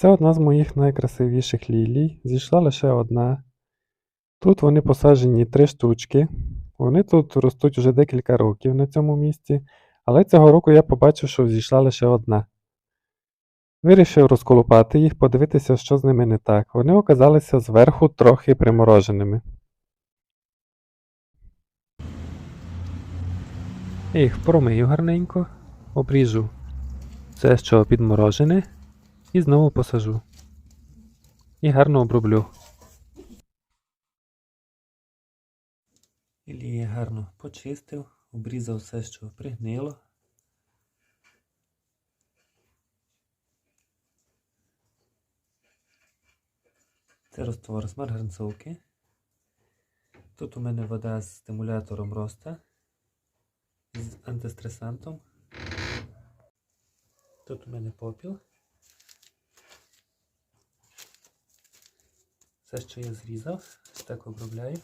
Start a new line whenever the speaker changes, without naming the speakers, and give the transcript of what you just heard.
Це одна з моїх найкрасивіших лілій. Зійшла лише одна. Тут вони посаджені три штучки. Вони тут ростуть уже декілька років на цьому місці, але цього року я побачив, що зійшла лише одна. Вирішив розколупати їх, подивитися, що з ними не так. Вони оказалися зверху трохи примороженими. Їх промию гарненько, обріжу все, що підморожене, і знову посажу. І гарно оброблю. Ілія гарно почистив, обрізав все, що пригнило. Це розтвор з марганцовки. Тут у мене вода з стимулятором роста, з антистресантом. Тут у мене попіл. Все, що я зрізав, ось так обробляю.